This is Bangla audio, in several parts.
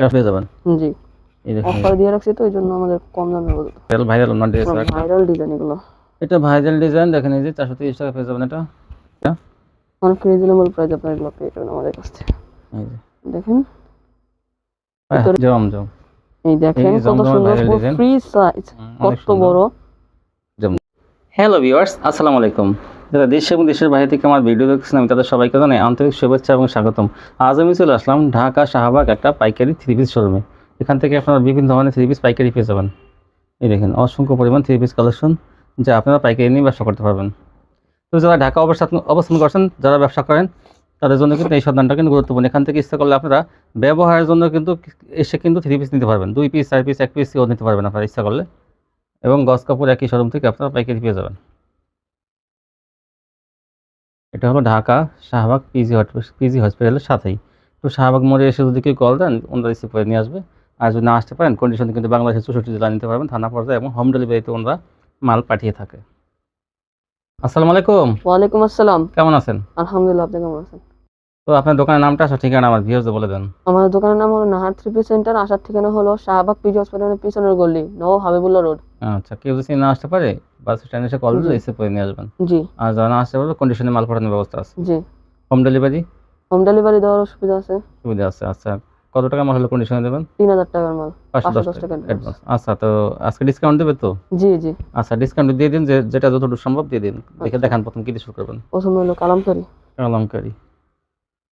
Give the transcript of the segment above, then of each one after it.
এটা পেয়ে যাবেন। জি। অফার দিয়ে রাখছি তো এই জন্য আমাদের কম দামে বলতো ভাইরাল ভাইরাল ওনার ড্রেস ভাইরাল ডিজাইন এগুলো। এটা ভাইরাল ডিজাইন দেখেন এই যে চারশো তিরিশ টাকা পেয়ে যাবেন এটা। অনেক রিজনেবল প্রাইস আপনার এগুলো পেয়ে যাবেন আমাদের কাছ থেকে। এই যে। দেখেন। হ্যাঁ, জম জম। এই দেখেন কত সুন্দর ফ্রি সাইজ কত। বড়। হ্যালো ভিউয়ার্স আসসালামু আলাইকুম। যারা দেশ এবং দেশের বাইরে থেকে আমার ভিডিও দেখছেন আমি তাদের সবাইকে জানাই আন্তরিক শুভেচ্ছা এবং স্বাগতম। আজ আমি চলে আসলাম ঢাকা শাহবাগ একটা পাইকারি থ্রি পিস শোরুমে এখান থেকে আপনারা বিভিন্ন ধরনের থ্রি পিস পাইকারি পেয়ে যাবেন। এই দেখেন, অসংখ্য পরিমাণ থ্রি পিস কালেকশন যা আপনারা পাইকারি নিয়ে ব্যবসা করতে পারবেন। তো যারা ঢাকা অবস্থান অবস্থান করছেন, যারা ব্যবসা করেন, তাদের জন্য কিন্তু এই সন্ধানটা কিন্তু গুরুত্বপূর্ণ। এখান থেকে ইচ্ছা করলে আপনারা ব্যবহারের জন্য কিন্তু এসে কিন্তু থ্রি পিস নিতে পারবেন। দুই পিস চার পিস এক পিসও নিতে পারবেন আপনারা ইচ্ছা করলে। এবং গজ কাপড় একই শোরুম থেকে আপনারা পাইকারি পেয়ে যাবেন। এটা হলো ঢাকা শাহবাগ পিজি পিজি হসপিটালের সাথেই। তো শাহবাগ মোড়ে এসে যদি কেউ কল দেন ওনারা রিসিভ করে নিয়ে আসবে। আর যদি না আসতে পারেন কন্ডিশন কিন্তু বাংলাদেশের চৌষট্টি জেলা নিতে পারবেন। থানা পর্যায়ে এবং হোম ডেলিভারিতে ওনারা মাল পাঠিয়ে থাকে। আসসালামু আলাইকুম। ওয়ালাইকুম আসসালাম। কেমন আছেন? আলহামদুলিল্লাহ আপনি কেমন আছেন? তো আপনার দোকানের নামটা আসো ঠিকানা আমার ভিউজে বলে দেন। আমার দোকানের নাম হলো নাহার থ্রি পি সেন্টার আসার ঠিকানা হলো শাহবাগ পিজি হসপিটালের পিছনের গল্লি নব হাবিবুল্লাহ রোড। আচ্ছা কেউ যদি না আসতে পারে বাস স্ট্যান্ডে এসে কল দিলে। রিসিভ করে নিয়ে আসবেন। জি। আর যারা না আসতে পারবে কন্ডিশনে মাল পাঠানোর ব্যবস্থা আছে। জি। হোম ডেলিভারি হোম ডেলিভারি দেওয়ার সুবিধা আছে। সুবিধা আছে আচ্ছা। কত টাকা মাল হলে কন্ডিশনে দেবেন? তিন হাজার টাকার মাল। পাঁচশো দশ টাকা অ্যাডভান্স আচ্ছা তো আজকে ডিসকাউন্ট দেবে তো? জি জি। আচ্ছা ডিসকাউন্ট দিয়ে দিন যে যেটা যতটুকু সম্ভব দিয়ে দিন। দেখে দেখান প্রথম কি দিয়ে শুরু করবেন। প্রথম হলো কালামকারি। কালামকারি।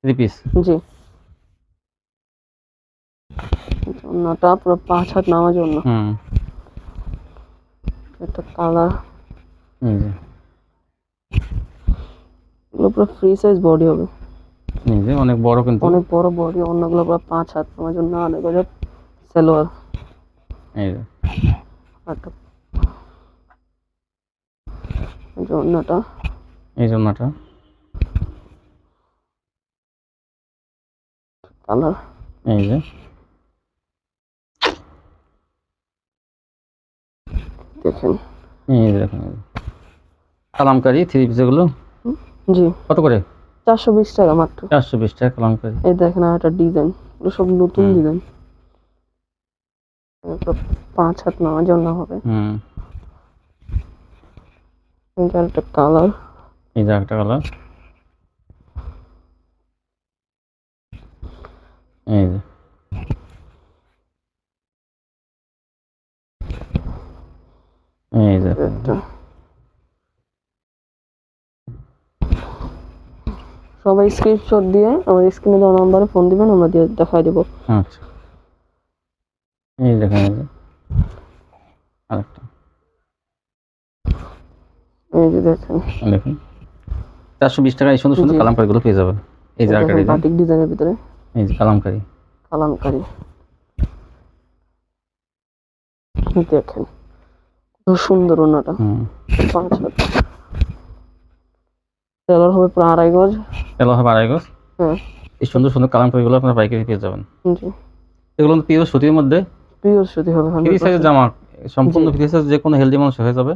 থ্রি পিস জি। অন্যটা পুরো পাঁচ হাত নামার জন্য হুম। একটা কালার। পুরো ফ্রি সাইজ বডি হবে। অনেক বড় কিন্তু। অনেক বড় বডি অন্যগুলো পুরো পাঁচ হাত নামার জন্য অনেক হাজার সালোয়ার। একটা এই জন্যটা কালার। এই যে। দেখেন। এই দেখুন। কালামকারি থ্রি পিস এগুলো? জি। কত করে? চারশো বিশ টাকা মাত্র। চারশো বিশ টাকা কালামকারি। এই দেখেন আর একটা ডিজাইন। এগুলো সব নতুন। ডিজাইন। পাঁচ হাত নেওয়ার জন্য হবে। হুম। এটা একটা কালার। এই যে একটা কালার। এই যে এই যে একটা। সবাই স্ক্রিনশট দিয়ে আমার স্ক্রিনে দেওয়া নাম্বারে ফোন দিবেন আমরা দিয়ে দেখাই দেবো। আচ্ছা। এই দেখেন আরেকটা। এই যে দেখেন। দেখুন। চারশো বিশ টাকা এই সুন্দর সুন্দর। কালামকারিগুলো পেয়ে যাবেন। এই যে আরেকটা বাটিক ডিজাইনের ভিতরে। এই যে কালামকারি। কালামকারি। দেখেন। সুন্দর ওনাটা পাঁচ হাত সেলার হবে পুরো আড়াই গজ। এগুলো হবে আড়াই গজ? হ্যাঁ এই সুন্দর সুন্দর কালামকারিগুলো আপনার পাইকারি পেয়ে যাবেন। জি। এগুলো পিওর সুতির মধ্যে? পিওর সুতি হবে ফ্রি সাইজের জামা সম্পূর্ণ ফ্রি সাইজ যে কোনো হেলদি মানুষ হয়ে যাবে।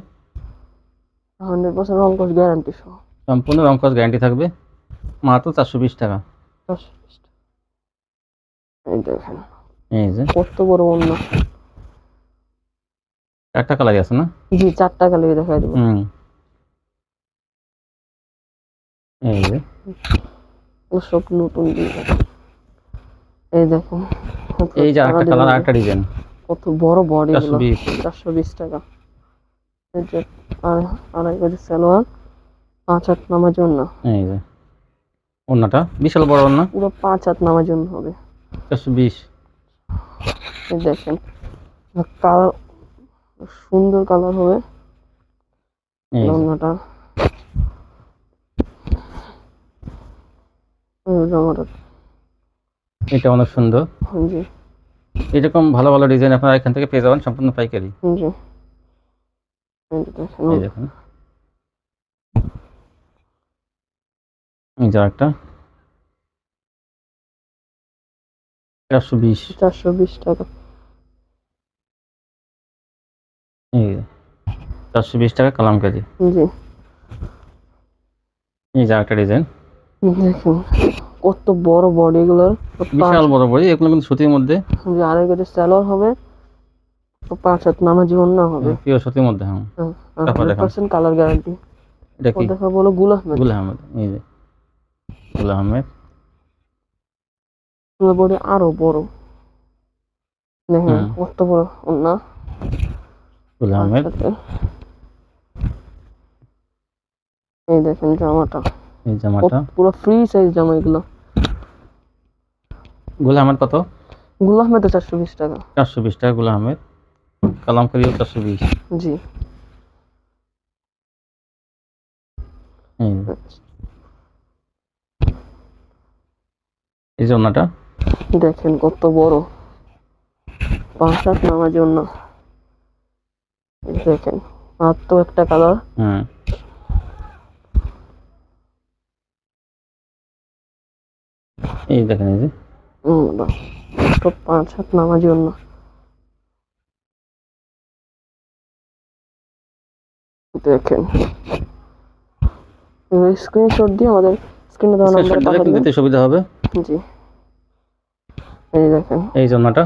হান্ড্রেড পার্সেন্ট রঙ্কশ গ্যারান্টি সহ। সম্পূর্ণ রং কস গ্যারান্টি থাকবে। মাত্র চারশো বিশ টাকা। দশ বিশ টাকা। এই দেখেন। এই যে। কত বড় অন্য একটা কালারই আছে না? জি চারটা কালিয়ে দেখাই দেবো। হুম। এই যে। সব নতুন ডিজাইন এই কত এই যে আরেকটা কালার design, আরেকটা ডিজাইন কত বড় বডি চারশো বিশ। টাকা। এই যে আর- আড়াই কেজি সালোয়ার। পাঁচ হাত নামার জন্য। এই যে। ওন্নাটা বিশাল বড় ওন্না পুরো পাঁচ হাত নামার জন্য হবে। চারশো বিশ। এই দেখেন। কালার সুন্দর কালার হবে জামাটা এটা অনেক সুন্দর। জি। এরকম ভালো ভালো ডিজাইন আপনারা এখান থেকে পেয়ে যাবেন সম্পূর্ণ পাইকারি। জি। যে একটা চারশো বিশ। চারশো বিশ টাকা। চারশো বিশ টাকা কালামকারি জি। এই যে একটা ডিজাইন। দেখুন কত বড় বডি এগুলোর বিশাল বড় বড়ি এগুলো কিন্তু সুতির মধ্যে। আড়াই গজের স্যালোয়ার হবে। পাঁচ হাত নামাজি অন্য হবে। পিওর সুতির মধ্যে হ্যাঁ। হান্ড্রেড পার্সেন্ট কালার গ্যারান্টি এটা কি? দেখা বলো গুল আহমেদ। গুল আহমেদ এই যে। গুল আহমেদ। বডি আরও বড়। দেখেন কত বড় অন্য গুল আহমেদ এই দেখেন জামাটা। এই জামাটা। পুরো ফ্রি সাইজ জামা এগুলো। গুল আহমেদ কত? গুল আহমেদ চারশো বিশ টাকা। চারশো বিশ টাকা গুল আহমেদ কালামকারিও চারশো বিশ। জি। এই যে। ওনাটা। দেখেন কত বড়। পাঁচ সাত নামার জন্য দেখেন মাত্র একটা কালার হুম এই দেখেন এই যে। পাঁচ হাত নামার জন্য। দেখেন স্ক্রিনশট দিয়ে আমাদের স্ক্রিনে দেওয়া নাম্বারে দিন দিতে সুবিধা হবে। জি। এই দেখেন। এই ওনাটা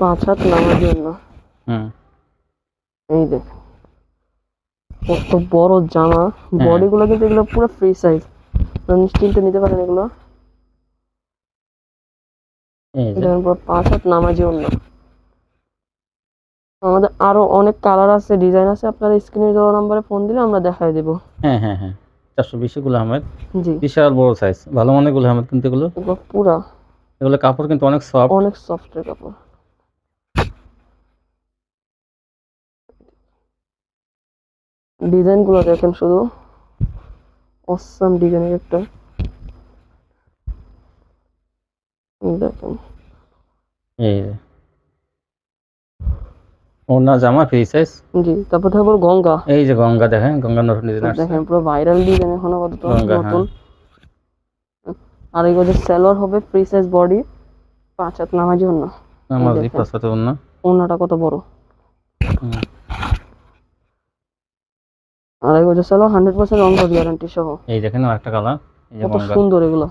পাঁচ হাত নামার জন্য। হুম। এই দেখেন কত বড় জামা। হ্যাঁ। বডি গুলো কিন্তু এগুলো পুরো ফ্রি সাইজ নিশ্চিন্তে নিতে পারেন এগুলো। পাঁচ হাত নামাজি অন্য আমাদের আরও অনেক কালার আছে ডিজাইন আছে। আপনারা স্ক্রিনে দেওয়া নাম্বারে ফোন দিলে আমরা দেখাই দেব। হ্যাঁ হ্যাঁ হ্যাঁ। চারশো বিশে গুল আহমেদ। জি। বিশাল বড় সাইজ ভালো মানের গুল আহমেদ কিন্তু এগুলো। পুরা। এগুলো কাপড় কিন্তু অনেক সফট অনেক সফটের কাপড়। ডিজাইনগুলো দেখেন শুধু। অসাম ডিজাইনের একটা। দেখেন। এই ওনা জামা ফ্রি সাইজ জি তারপর তারপর গঙ্গা। এই যে গঙ্গা দেখেন গঙ্গা নতুন ডিজাইন আসছে। দেখেন পুরো ভাইরাল ডিজাইন এখন আপাতত হ্যাঁ। নতুন। আর এই গজের স্যালোয়ার হবে ফ্রি সাইজ বডি পাঁচ হাত নামাজি আমার দেখেন। রিপাস সাথে ওনা ওনাটা কত বড়। এই গজের স্যালোয়ার হান্ড্রেড পার্সেন্ট রং গ্যারান্টি সহ। এই দেখেন আর একটা কালার এই যে কত সুন্দর এগুলো।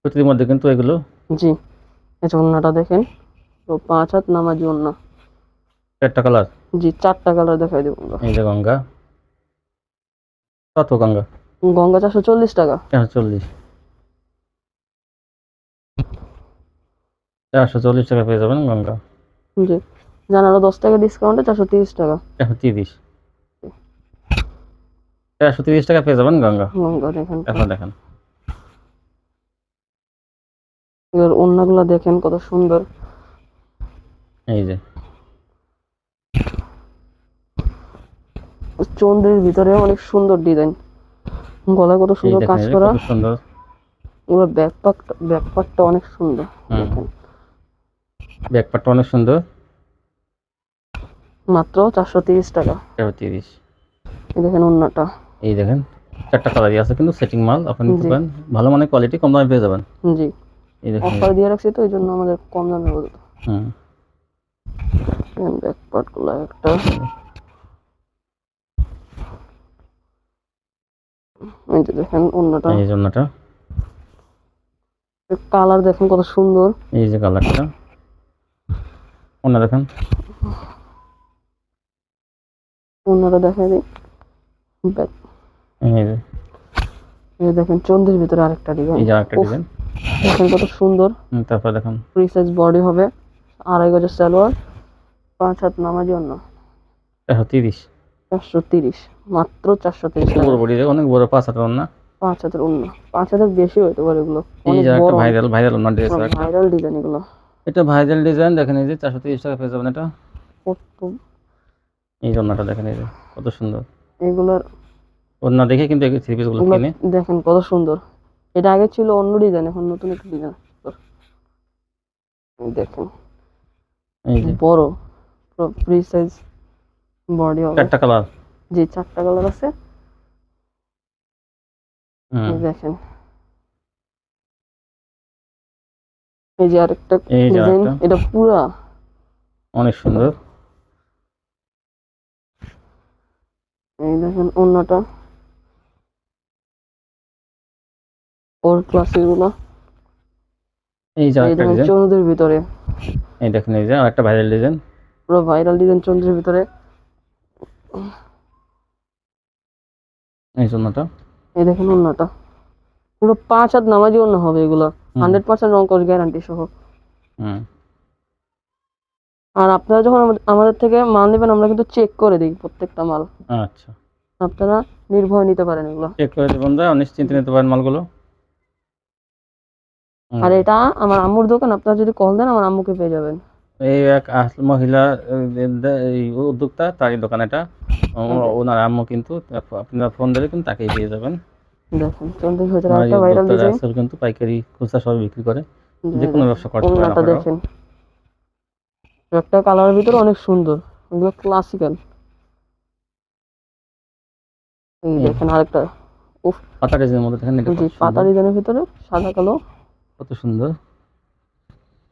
সুতির মধ্যে কিন্তু এগুলো। জি আচ্ছা ওন্নাটা দেখেন তো পাঁচ হাত নামাজি ওন্না চারটা কালার জি চারটা কালার দেখাই দেবো এই যে গঙ্গা। কত গঙ্গা? গঙ্গা চারশো চল্লিশ টাকা। চারশো চল্লিশ। চারশো চল্লিশ টাকা পেয়ে যাবেন গঙ্গা। জি। জানারও দশ টাকা ডিসকাউন্টে চারশো তিরিশ টাকা। চারশো তিরিশ? চারশো তিরিশ টাকা পেয়ে যাবেন গঙ্গা? গঙ্গা দেখেন। এখন দেখেন। এবার ওন্নাগুলো দেখেন কত সুন্দর। এই যে। চন্দ্রের ভিতরে অনেক সুন্দর ডিজাইন গলায় কত সুন্দর কাজ করা। সুন্দর। এগুলো ব্যাকপাকটা ব্যাকপাকটা অনেক সুন্দর। দেখেন। ব্যাকপারটা অনেক সুন্দর। মাত্র চারশো তিরিশ টাকা। চারশো তিরিশ। এই দেখেন ওন্নাটা এই দেখেন চারটা কালারই আছে কিন্তু সেটিং মাল আপনি নিতে পারেন। ভালো মানের কোয়ালিটি কম দামে পেয়ে যাবেন। জি। এই দেখেন। অফার দিয়ে রাখছি তো এই জন্য আমাদের কম দামে বলতো হুম। ব্যাকপার্টগুলো একটা। এই যে দেখেন অন্যটা এই জন্যটা কালার দেখেন কত সুন্দর। এই যে কালারটা অন্য দেখেন। অন্যটা দেখাই দিই। ব্যাক এই দেখেন চন্দ্রের ভিতরে আরেকটা ডিজাইন। এই যে আরেকটা ডিজাইন। দেখেন কত সুন্দর। তারপর দেখেন। ফ্রি সাইজ বডি হবে আড়াই গজের সালোয়ার পাঁচ হাত চারশো তিরিশ। চারশো তিরিশ মাত্র চারশো তিরিশ বড়ি অনেক বড় পাঁচ হাতের অন্য। পাঁচ হাতের অন্য। পাঁচ হাতের বেশি হতে পারে এগুলো। অনেক একটা বড়। ভাইরাল ভাইরাল অন্য ড্রেস ভাইরাল ডিজাইন এগুলো। এটা ভাইরাল ডিজাইন দেখেন এই যে চারশো তিরিশ টাকা পেয়ে যাবেন এটা। কত এই জন্যটা দেখেন এই যে কত সুন্দর। এগুলোর অন্য দেখে কিন্তু এই থ্রি পিসগুলো কিনে। দেখেন কত সুন্দর। এটা আগে ছিল অন্য ডিজাইন এখন নতুন একটা ডিজাইন দেখেন। এই যে। বড় ফ্রি সাইজ বডি চারটা কালার জি চারটা কালার আছে। এই দেখেন। এই যে আরেকটা ডিজাইন এটা পুরা। অনেক সুন্দর। এই দেখেন অন্যটা। ওর ক্লাসিকগুলো। এই যে একটা ডিজাইন চন্দ্রের ভিতরে। এই দেখেন এই যে একটা ভাইরাল ডিজাইন পুরো ভাইরাল ডিজাইন চন্দ্রের ভিতরে। এই জন্যটা এই দেখেন অন্যটা। পুরো পাঁচ হাত নামাজি অন্য হবে এগুলো। হান্ড্রেড পার্সেন্ট রং কস গ্যারান্টি সহ। হুম। আর আপনারা যখন আমাদের- থেকে মাল নেবেন আমরা কিন্তু চেক করে দিই প্রত্যেকটা মাল। আচ্ছা। আপনারা নির্ভয় নিতে পারেন এগুলো। চেক করে দেবেন বন্ধুরা নিশ্চিন্তে নিতে পারেন মালগুলো। আর এটা আমার আম্মুর দোকান আপনারা যদি কল দেন আমার আম্মুকে পেয়ে যাবেন। এই এক আস- মহিলা এই উদ্যোক্তা তারই দোকান এটা। ওনার আম্মু কিন্তু আপনারা ফোন দিলে কিন্তু তাকেই পেয়ে যাবেন। দেখেন ভিতরে ওনার একটা ভাইরাল ডিজাইন কিন্তু পাইকারি খুচরা সব বিক্রি করে। যে কোনো ব্যবসা করতে পারেন দেখেন। একটা কালারের ভিতরে অনেক সুন্দর এগুলো ক্লাসিক্যাল এই। দেখেন আরেকটা। উফ। পাতা ডিজাইনের মধ্যে দেখেন এটা পাতা ডিজাইনের ভিতরে সাদা কালো। কত সুন্দর।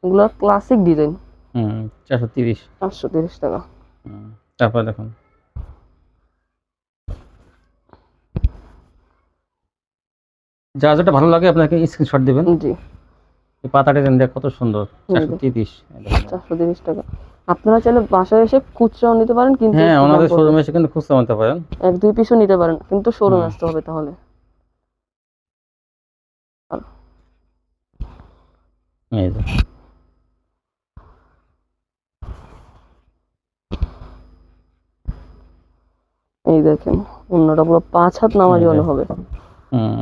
এগুলো ক্লাসিক ডিজাইন হুম চারশো তিরিশ। চারশো তিরিশ টাকা। হুম, তারপর দেখুন। যা যেটা ভালো লাগে আপনাকে স্ক্রিনশট দিবেন। জি। এই পাতা ডিজাইন দেখ কত সুন্দর চারশো তিরিশ। চারশো তিরিশ টাকা। আপনারা চাইলে বাসায় এসে খুচরাও নিতে পারেন কিন্তু হ্যাঁ পড়বে। শোরুমে এসে কিন্তু খুচরা নিতে পারেন। এক দুই পিসও নিতে পারেন কিন্তু শোরুম আসতে হবে তাহলে। এই যে। এই দেখেন অন্যটা পুরো পাঁচ হাত নামাজি হবে। হুম।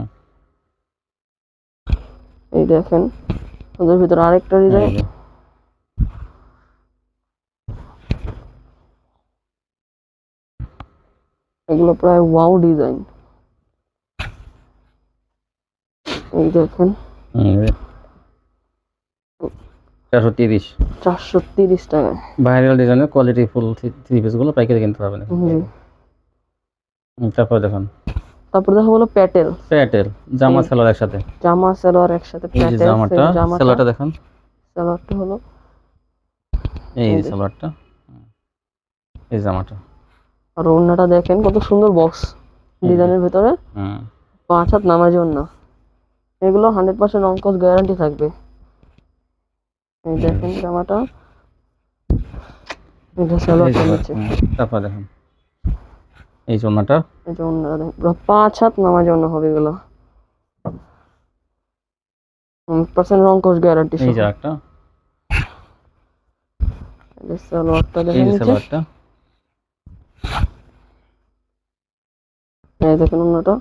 এই দেখেন ওদের ভিতরে আরেকটা ডিজাইন। এগুলো প্রায় ওয়াও ডিজাইন এই দেখেন। চারশো তিরিশ। চারশো তিরিশ টাকায় ভাইরাল ডিজাইনের কোয়ালিটি ফুল থ্রি পিসগুলো পাইকারি কিনতে পারবেন। তারপর দেখুন। তারপর দেখা হলো প্যাটেল। প্যাটেল জামা সেলার একসাথে। জামা সালোয়ার একসাথে প্যাটেল জামাটা সেলারটা দেখুন। সালোয়ারটা হলো এই। সেলারটা এই জামাটা। আর ওড়নাটা দেখেন কত সুন্দর বক্স ডিজাইনের ভিতরে। হুম। পাঁচ হাত নামার জন্য এগুলো হান্ড্রেড পার্সেন্ট অঙ্কস গ্যারান্টি থাকবে। এই দেখেন জামাটা। এটা এই সালোয়ারটা নিচে। তারপর দেখুন। এই জন্যটা এই পুরো পাঁচ হাত নামাজি ওড়না হবে এগুলো। পার্সেন্ট অঙ্কস গ্যারান্টি এই যে একটা। সালোয়ারটা এই দেখেন নিচে। এই দেখেন ওড়নাটা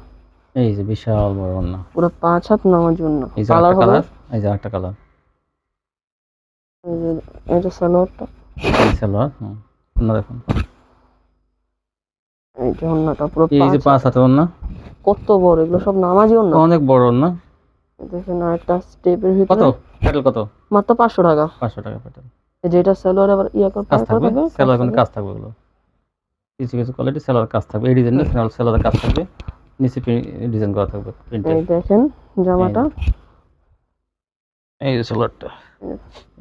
এই যে বিশাল বড় ওড়না পুরো পাঁচ হাত নামার জন্য। কালার হবে? এই যে একটা কালার এই যে এটা সালোয়ারটা। এই সালোয়ার হুম। দেখুন। এই যে ওড়নাটা পুরো এই যে পাঁচ হাতের ওড়না। কত বড় এগুলো সব নামাজি ওড়না? অনেক বড় ওড়না। দেখেন আরেকটা স্টেপের কত? ভিতরে প্যাটেল কত? মাত্র পাঁচশো টাকা। পাঁচশো টাকা প্যাটেল এই যে এটা সালোয়ার আবার ইয়া করে কাজ থাকবে? থাকবে? সেলার কাজ থাকবে ওগুলো। কিছু কিছু কোয়ালিটি সেলার কাজ থাকবে। এই ডিজাইন সেলারের কাজ থাকবে। নিচে ডিজাইন করা থাকবে এই দেখেন জামাটা। এই যে সেলারটা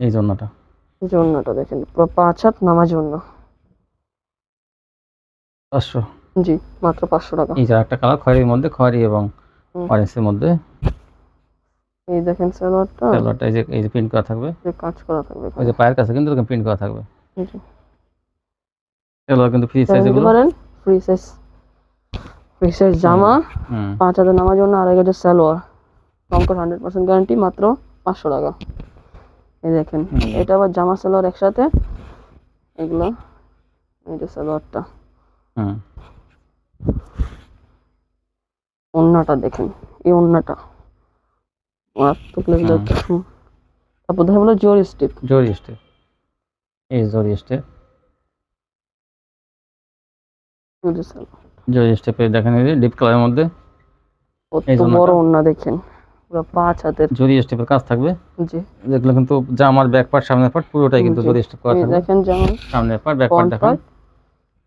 এই জন্যটা ওড়নাটা দেখেন পুরো পাঁচ হাত নামাজি ওড়না। পাঁচশো। জি মাত্র পাঁচশো টাকা। এই যে একটা কালার খয়েরির মধ্যে খয়েরি এবং অরেঞ্জের মধ্যে। এই দেখেন সালোয়ারটা। সেলারটা এই যে এই যে প্রিন্ট করা থাকবে। যে কাজ করা থাকবে ওই যে পায়ের কাছে কিন্তু এরকম প্রিন্ট করা থাকবে। যে। সেলার কিন্তু ফ্রি সাইজ এগুলো। পারেন ফ্রি সাইজ ফ্রি সাইজ জামা পাঁচ হাজার নামার জন্য আড়াই হাজার সালোয়ার। রংকর হান্ড্রেড পার্সেন্ট গ্যারান্টি মাত্র পাঁচশো টাকা। এই দেখেন এটা আবার জামা সালোয়ার একসাথে। এগুলো এই যে সালোয়ারটা। হুম। ওন্নাটা দেখেন এই ওন্নাটা মারাত্মক হুম। তারপর দেখা হলো জোর স্টিপ। জরি স্টেপ। এই জরি স্টেপ। জরি স্টেপে। দেখেন এই ডিপ কালারের মধ্যে। কত বড় ওন্না দেখেন। পুরো পাঁচ হাতের। জরি স্টেপের কাজ থাকবে। জি। কিন্তু জামার ব্যাক পার্ট সামনের পার্ট পুরোটাই কিন্তু। জরি স্টেপ করা থাকবে। দেখেন যেমন সামনের পার্ট ব্যাক পার্ট দেখেন।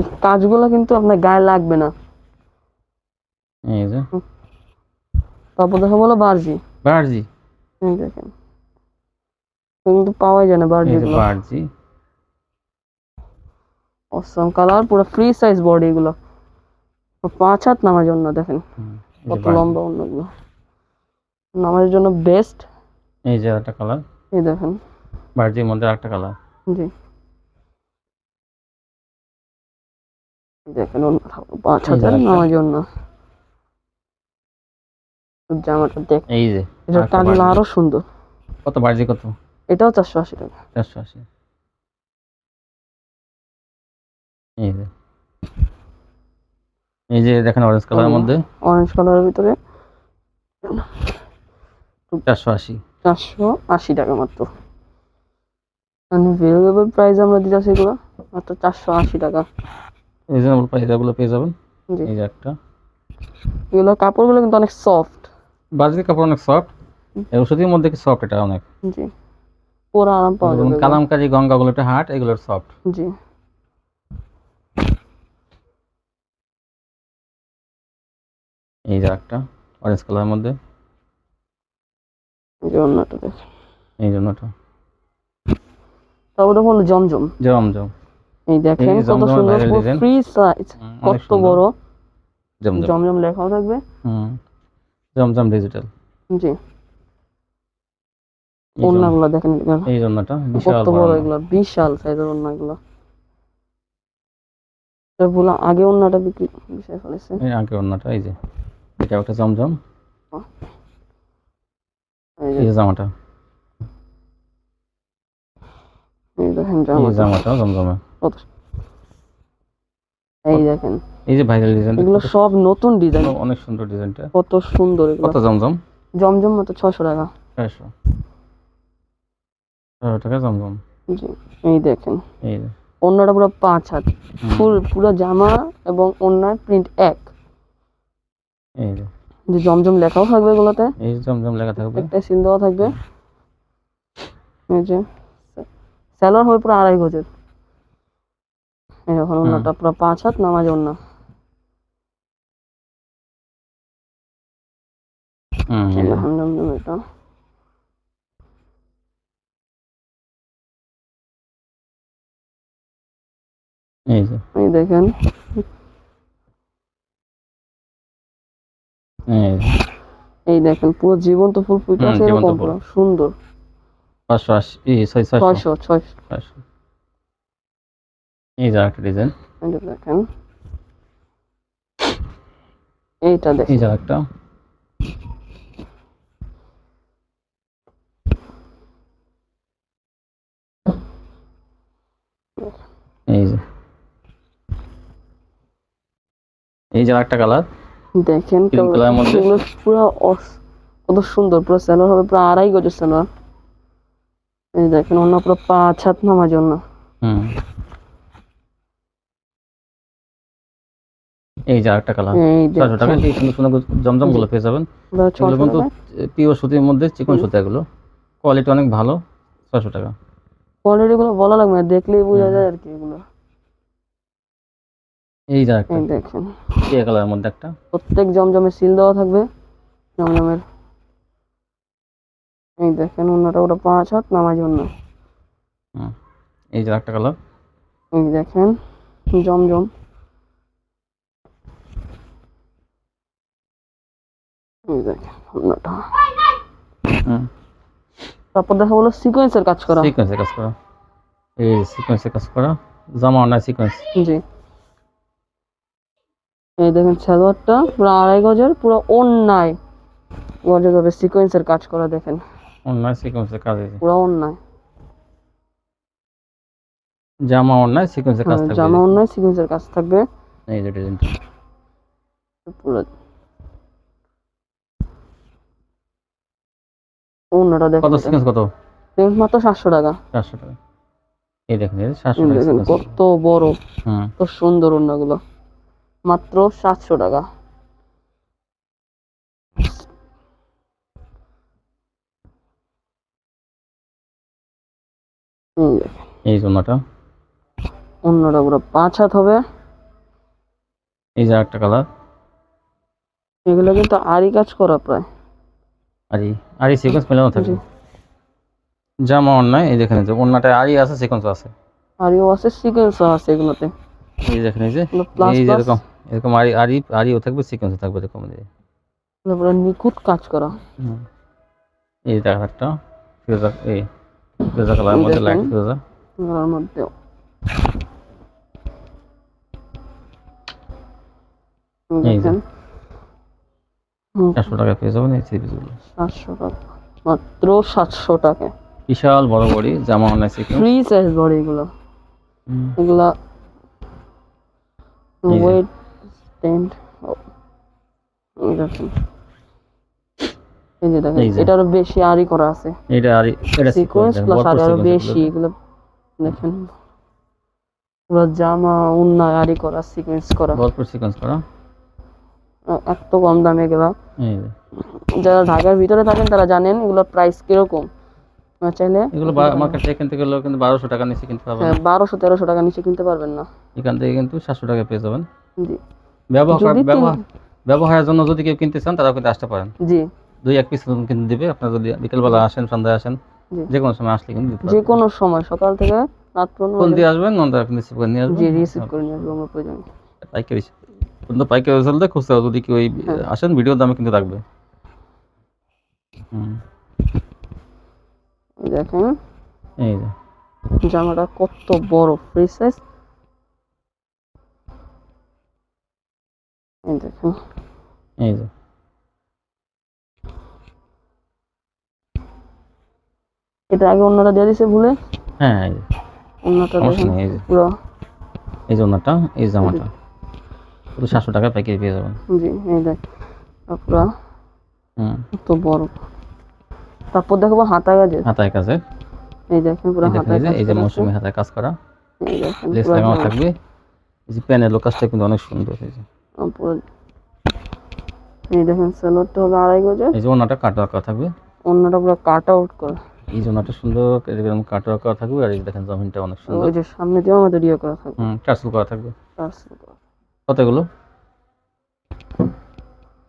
এই কাজগুলো কিন্তু আপনার গায়ে লাগবে না। এই যে। তারপর দেখা বলো বার্জি। বার্জি। এই দেখেন। কিন্তু পাওয়াই যায় না বার্জি বার্জি। অসম কালার পুরো ফ্রি সাইজ বডি এগুলো। পাঁচ হাত নামার জন্য দেখেন কত। লম্বা অন্যগুলো। নামার জন্য বেস্ট এই যে একটা কালার এই দেখেন। বার্জির মধ্যে আরেকটা কালার জি। দেখেন অন্য পাঁচ হাজার। নামার জন্য। জামাটা দেখ। এই যে এটা টানলে আরও সুন্দর। কত বার্জি কত? এটাও চারশো আশি টাকা। চারশো আশি। এই যে। এই যে দেখেন অরেঞ্জ কালারের মধ্যে। অরেঞ্জ কালারের ভিতরে। চারশো আশি। চারশো আশি টাকা মাত্র। মানে ভেরিয়েবল প্রাইস আমরা দিতেছি এগুলো মাত্র চারশো আশি টাকা। রিজনেবল প্রাইস এগুলো পেয়ে যাবেন। এই যে একটা। এগুলো কাপড়গুলো কিন্তু অনেক সফট বার্জির কাপড় অনেক সফট ওষুধের মধ্যে কি সফট এটা অনেক? জি। পুরো আরাম পাওয়া যাবে। কালামকারি গঙ্গাগুলো একটা হাট এগুলোর সফট জি। এই যে একটা অরেঞ্জ কালারের মধ্যে। অন্যটা দেখ। এই জন্যটা তারপর দেখুন জমজম। জম জম এই দেখেন কত সুন্দর ফ্রি সাইজ কত বড়। জম জম জমজম লেখাও থাকবে। হুম জমজম ডিজিটাল জি। ওড়নাগুলো দেখেন এই জন্যটা বিশাল কত বড় এগুলো বিশাল সাইজের ওড়নাগুলো। এগুলো আগে ওড়নাটা বিক্রি বিষয় ফেলেছে এই আগে অন্যটা এই যে এটা একটা জমজম। এই যে জামাটা। এই দেখেন জামাটা জমজমে। এই দেখেন। এই যে ভাইরাল ডিজাইন এগুলো সব নতুন ডিজাইন অনেক সুন্দর ডিজাইনটা। কত সুন্দর কত জমজম? জমজম মতো ছশো টাকা। ছয়শো। ছয়শো টাকা জমজম। জি এই দেখেন। এই অন্যটা পুরো পাঁচ হাত। ফুল পুরো জামা এবং অন্যায় প্রিন্ট এক। এই যে। যে জমজম লেখাও থাকবে এগুলোতে। এই জমজম লেখা থাকবে। একটা সিল দেওয়া থাকবে। এই যে। স্যালোয়ার হবে পুরো আড়াই গজের। এই দেখুন অন্যটা পুরো পাঁচ হাত নামাজ অন্য। এই দেখুন এটা। এই দেখেন। এই দেখেন পুরো জীবন্ত ফুল ফুটে আছে এরকম। পুরো সুন্দর। ছয়শো ছয়শো। ছয়শো। এই যে একটা ডিজাইন। এই দেখেন। এইটা এই দেখেন। যে একটা এই যে। এই যে একটা কালার। দেখেন? এগুলো পুরো কত সুন্দর পুরো স্যালোয়ার হবে পুরো আড়াই গজের স্যালোয়ার এই দেখেন অন্য পুরো পাঁচ হাত নামার জন্য। হুম। এই যে একটা কালার। ছয়শো টাকা এই সুন্দর সুন্দর জমজমগুলো পেয়ে যাবেন। এগুলো কিন্তু পিওর সুতির মধ্যে চিকন। সুতা এগুলো। কোয়ালিটি অনেক ভালো ছয়শো টাকা। কোয়ালিটি গুলো বলা লাগবে না দেখলেই বোঝা যায় আর কি এগুলো। এই যে একটা দেখুন। এই কালারের মধ্যে একটা। প্রত্যেক জমজমে সিল দেওয়া থাকবে জমজমের। এই দেখেন অন্যটা ওটা পাঁচ হাত নামার জন্য এই যে একটা কালার। এই দেখেন জমজম এই দেখেন অন্যটা তারপর দেখা বলো সিকোয়েন্সের কাজ করা। সিকোয়েন্সে কাজ করা। এই সিকোয়েন্সে কাজ করা। জামা অন্যায় সিকোয়েন্স জি। এই দেখেন সালোয়ারটা পুরো আড়াই গজের পুরো অন্যায় গজে গজে সিকোয়েন্সের কাজ করা দেখেন। অন্যায় সিকোয়েন্সের কাজ পুরো অন্যায়। জামা অন্যায় সিকোয়েন্সের কাজ হ্যাঁ, থাকবে। জামা অন্যায় সিকোয়েন্সের কাজ থাকবে। এই যে ডিজাইনটা পুরো অন্যটা কত দেখেন সিকোয়েন্স কত? দেখেন মাত্র সাতশো টাকা। চারশো টাকা। এই দেখেন এই যে সাতশো এই টাকা দেখেন কত বড় হুম। কত সুন্দর অন্যগুলো মাত্র সাতশো টাকা। এই জন্যটা অন্যটা পুরো পাঁচ হাত হবে। এই যে একটা কালার এগুলো কিন্তু আরি কাজ করা প্রায়। আরি আরি সিকোয়েন্স মেলানো থাকবে জামা অন্যায় এই দেখেন এই যে অন্যটা আরি আছে সিকোয়েন্স আছে আরিও আছে সিকোয়েন্সও আছে এগুলোতে এই যে দেখেন এই যে এগুলো প্লাস এই যে প্লাস এরকম এরকম আরি আরি আরিও থাকবে সিকোয়েন্সও থাকবে এরকম এই যে। এগুলো পুরো নিখুঁত কাজ করা হুম। এই যে একটা ফিরোজা এই ফিরোজা কালারের এই মধ্যে লাইট দেখেন। ফিরোজা এগুলোর মধ্যেও এই যে। দেখেন হুম, চারশো টাকা পেয়ে যাবেন এই থ্রি পিসগুলো সাতশো টাকা। মাত্র সাতশো টাকা। বিশাল বড় বড়ি জামা অন্যায় সিকোয়েন্স ফ্রি সাইজ বড় এগুলো। এগুলা। ওয়েট স্ট্যান্ড দেখেন। এই যে দেখেন এটা আরও বেশি আরি করা আছে। এটা আরি এটা সিকোয়েন্স প্লাস আরও বেশি এগুলো। দেখেন। পুরো জামা উন্নয় আরি করা সিকোয়েন্স করা। ভরপুর সিকোয়েন্স করা। এত কম দামে এগুলো। যারা ঢাকার ভিতরে থাকেন তারা জানেন এগুলোর প্রাইস কীরকম। চাইলে এগুলো মার্কেট থেকে কিনতে গেলেও কিন্তু বারোশো টাকা নিচে কিনতে পারবেন হ্যাঁ বারোশো তেরোশো টাকা নিচে কিনতে পারবেন না। এখান থেকে কিন্তু সাতশো টাকা পেয়ে যাবেন। জি। ব্যবহার ব্যবহার ব্যবহারের জন্য যদি কেউ কিনতে চান তারাও কিন্তু আসতে পারেন। জি। দুই এক পিস কিন্তু দিবে। আপনার যদি বিকেলবেলা আসেন সন্ধ্যায় আসেন। যে কোনো সময় আসলে কিন্তু দিতে যে কোনো সময় সকাল থেকে রাত পর্যন্ত ফোন দিয়ে আসবেন নন্দা রিসিভ করে নিয়ে জি রিসিভ করে নিয়ে আসব আমরা প্রয়োজনে পাইকারি কিন্তু পাইকারি চলতে খুচরা যদি কেউ হ্যাঁ। আসেন ভিডিও দামে কিন্তু রাখবে। এই দেখেন। এই যে। জামাটা কত বড় ফ্রি সাইজ এই দেখেন। এই যে। এটা আগে অন্যটা দিয়ে দিছে ভুলে? হ্যাঁ অন্যটা দেখেন এই যে। পুরো। এই জন্যটা এই জামাটা। পুরো সাতশো টাকা পাইকারি পেয়ে যাবেন। জি এই দেখ হুম। কত বড়। তারপর দেখব হাতা গাজের হাতায় কাছে এই দেখেন পুরো হাতায় এই যে কাজ মৌসুমি হাতায় কাজ করা। এই দেখেন লেস লাগানো থাকবে। এই যে প্যানের লোকাসটা কিন্তু অনেক সুন্দর এই যে। এই দেখেন সেলোরটা হবে আড়াই গজে। এই যে ওনাটা কাটা করা থাকবে। অন্যটা পুরো কাট আউট করা। এই যে ওনাটা সুন্দর এরকম কাটা করা থাকবে। আর এই দেখেন জমিনটা অনেক সুন্দর। ওই যে সামনে দিয়ে আমাদের ইয়ে করা থাকবে। হুম করা থাকবে। করা। কত এগুলো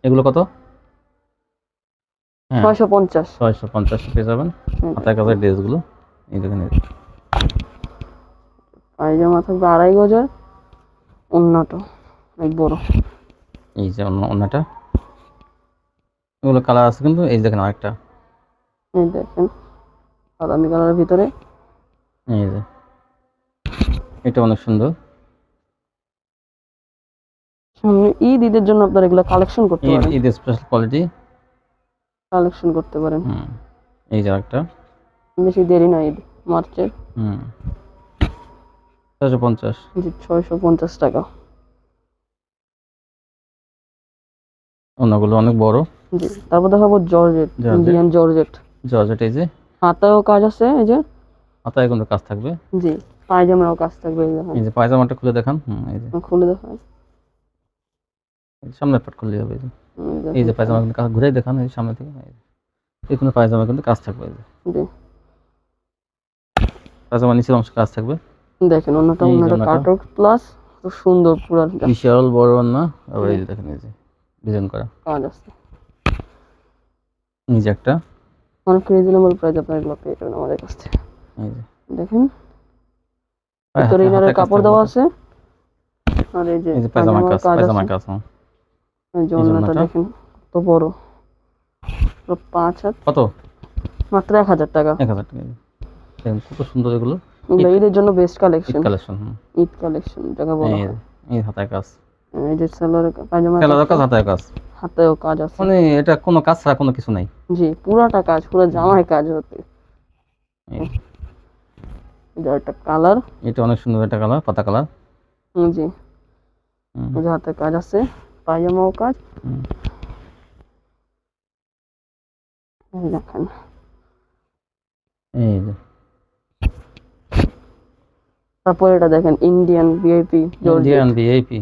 এগুলো কত? হ্যাঁ। ছয়শো পঞ্চাশ। ছয়শো পঞ্চাশ পেয়ে যাবেন। হুম। হাতায় ড্রেসগুলো। এই দেখেন পায়জামা থাকবে আড়াই গজের। অন্যটা অনেক বড়। এই যে অন্য অন্যটা। এগুলো কালার আছে কিন্তু এই দেখেন আরেকটা। এই দেখেন বাদামি কালারের ভিতরে। এই যে। এটা অনেক সুন্দর। সামনে ঈদ ঈদের জন্য আপনারা এগুলো কালেকশন করতে পারেন। ঈদ স্পেশাল কোয়ালিটি কালেকশন করতে পারেন। এই যে আরেকটা। বেশি দেরি না ঈদ মার্চের। হুম ছয়শো পঞ্চাশ। জি ছয়শো পঞ্চাশ টাকা। অন্যগুলো অনেক বড়। জি তারপর দেখাবো জর্জেট। ইন্ডিয়ান জর্জেট জর্জেট এই যে। হাতায়ও কাজ আছে এই যে। হাতায় কিন্তু কাজ থাকবে। জি পায়জামারও কাজ থাকবে এই যে। পায়জামাটা খুলে দেখান। হুম এই যে। খুলে দেখায় সামনের পাট খুললে হবে। এই যে। পায়জামা কিন্তু ঘুরে দেখান এই সামনে থেকে এই। কোনো পায়জামা কিন্তু কাজ থাকবে এই যে। পায়জামা নিচের অংশ কাজ থাকবে। দেখেন অন্যটা অন্যটা। কাটক প্লাস খুব সুন্দর পুরো বিশাল বড় না? আবার এই যে দেখেন এই যে ডিজাইন করা। কাজ আছে। যে একটা। অনেক রিজনেবল প্রাইস আপনারা এগুলো পেয়ে যাবেন আমাদের কাছ থেকে। এই যে। দেখেন। ভিতরে ইনারের কাপড় দেওয়া আছে। আর এই যে পায়জামা কাজ পায়জামা কাজ হুম। এই যে এই যে অন্যটা অন্যটা। দেখেন কত বড়। পাঁচ হাত। কত? মাত্র এক হাজার টাকা। এক হাজার টাকা। দেখেন কত সুন্দর এগুলো। এগুলো ঈদের জন্য best collection collection Eid collection যাকে বলা এই হাতায় কাজ। এই যে সালোয়ার পায়জামা খেলার কাজ। হাতায় কাজ। হাতেও কাজ আছে। মানে এটা কোনো কাজ ছাড়া কোনো কিছু নাই। জি পুরাটা কাজ পুরো জামায় কাজ হতে। এটা একটা কালার এটা অনেক সুন্দর একটা কালার পাতা কালার জি। হাতে কাজ আছে। পায়জামাও কাজ। এই দেখেন এই তারপর এটা দেখেন ইন্ডিয়ান ভিআইপি ইন্ডিয়ান ভিআইপি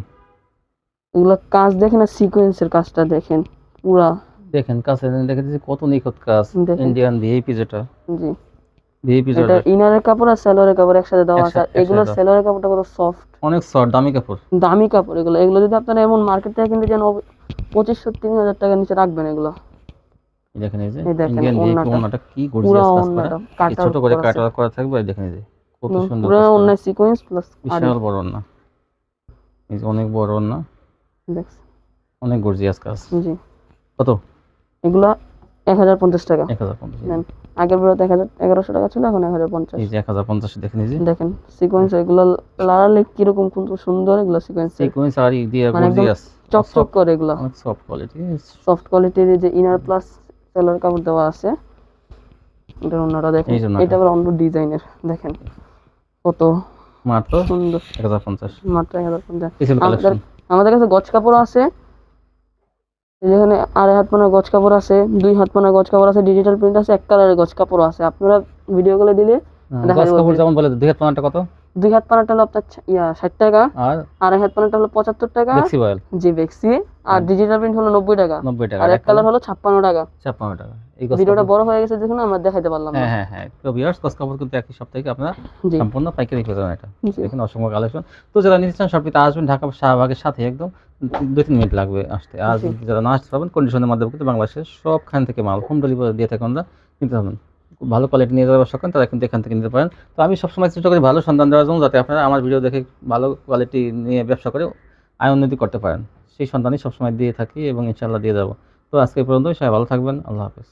এগুলো কাজ দেখেন আর সিকোয়েন্সের কাজটা দেখেন পুরা দেখেন কাছে দেখে দিচ্ছি কত নিখুঁত কাজ দেখেন। ইন্ডিয়ান ভিআইপি যেটা জি ভিআইপি এটা ইনারের কাপড় আর সেলোয়ারের কাপড় একসাথে দেওয়া আছে। একসাথে- সেলোয়ারের কাপড়টা কত সফট অনেক সফট দামি কাপড়। দামি কাপড় এগুলো। এগুলো যদি আপনারা এমন মার্কেট থেকে কিনতে চান পঁচিশশো তিন হাজার টাকার নিচে রাখবেন এগুলো। এই দেখেন এই যে ইন্ডিয়ান। ওড়নাটা কি গর্জিয়াস কাজ করা। ছোট করে কাটা করা থাকবে এই দেখেন এই যে কত সুন্দর পুরো অন্য সিকোয়েন্স প্লাস বিশাল বড় ওড়না এই যে অনেক বড় ওড়না দেখছেন? অনেক গর্জিয়াস কাজ। জি। কত? এগুলো এক হাজার পঞ্চাশ টাকা। এক হাজার পঞ্চাশ। নেন আগের বেরোতে এক হাজার এগারোশো টাকা ছিল এখন এক হাজার পঞ্চাশ। এই যে এক হাজার পঞ্চাশ দেখেন এই যে। দেখেন সিকোয়েন্স এগুলো লাড়ালে কীরকম খুব সুন্দর এগুলো সিকোয়েন্স সিকোয়েন্স আর দিয়ে মানে গর্জিয়াস চকচক করে এগুলো। অনেক সফট কোয়ালিটি সফট কোয়ালিটির যে ইনার প্লাস সেলার কাপড় দেওয়া আছে। এটা অন্যটা দেখেন। এটা আবার অন্য ডিজাইনের দেখেন। কত মাত্র সুন্দর। এক হাজার পঞ্চাশ। মাত্র এক হাজার পঞ্চাশ। আমাদের কাছে গজ কাপড় আছে। যেখানে আড়াই হাত পানার গজ কাপড় আছে দুই হাত পানার গজ কাপড় আছে ডিজিটাল প্রিন্ট আছে এক কালারের গজ কাপড় আছে। আপনারা ভিডিও গুলো দিলে যাবে কাপড় যেমন বলে দুই হাত পানাটা কত? দুই হাত পানাটা হলো আপনার ইয়া ষাট টাকা আর আড়াই হাত পানাটা হলো পঁচাত্তর টাকা। জি বেক্সি আর ডিজিটাল প্রিন্ট হলো নব্বই টাকা। নব্বই টাকা। আর এক কালার হলো ছাপ্পান্ন টাকা। ছাপ্পান্ন টাকা। ভিডিওটা বড় হয়ে গেছে দেখুন আমরা দেখাইতে পারলাম না। হ্যাঁ হ্যাঁ হ্যাঁ। তো ভিউয়ার্স কাপড় কিন্তু একই সপ্তাহে আপনারা সম্পূর্ণ পাইকারি পেয়ে যাবেন এটা। দেখুন অসংখ্য কালেকশন তো যারা নিতে চান সবকিছু আসবেন ঢাকা শাহবাগের সাথে একদম। দুই তিন মিনিট লাগবে আসতে। আর যারা না আসতে পারবেন কন্ডিশনের মাধ্যমে কিন্তু বাংলাদেশের সবখান থেকে মাল হোম ডেলিভারি দিয়ে থাকেন আমরা নিতে পারবেন। খুব ভালো কোয়ালিটি নিয়ে যাওয়ার সক্ষম তারা কিন্তু এখান থেকে নিতে পারেন। তো আমি সবসময় চেষ্টা করি ভালো সন্ধান দেওয়ার জন্য যাতে আপনারা আমার ভিডিও দেখে ভালো কোয়ালিটি নিয়ে ব্যবসা করে আয় উন্নতি করতে পারেন। সেই সন্ধানই সবসময় দিয়ে থাকি এবং ইনশাআল্লাহ দিয়ে যাব। তো আজকে পর্যন্ত সবাই ভালো থাকবেন আল্লাহ হাফেজ।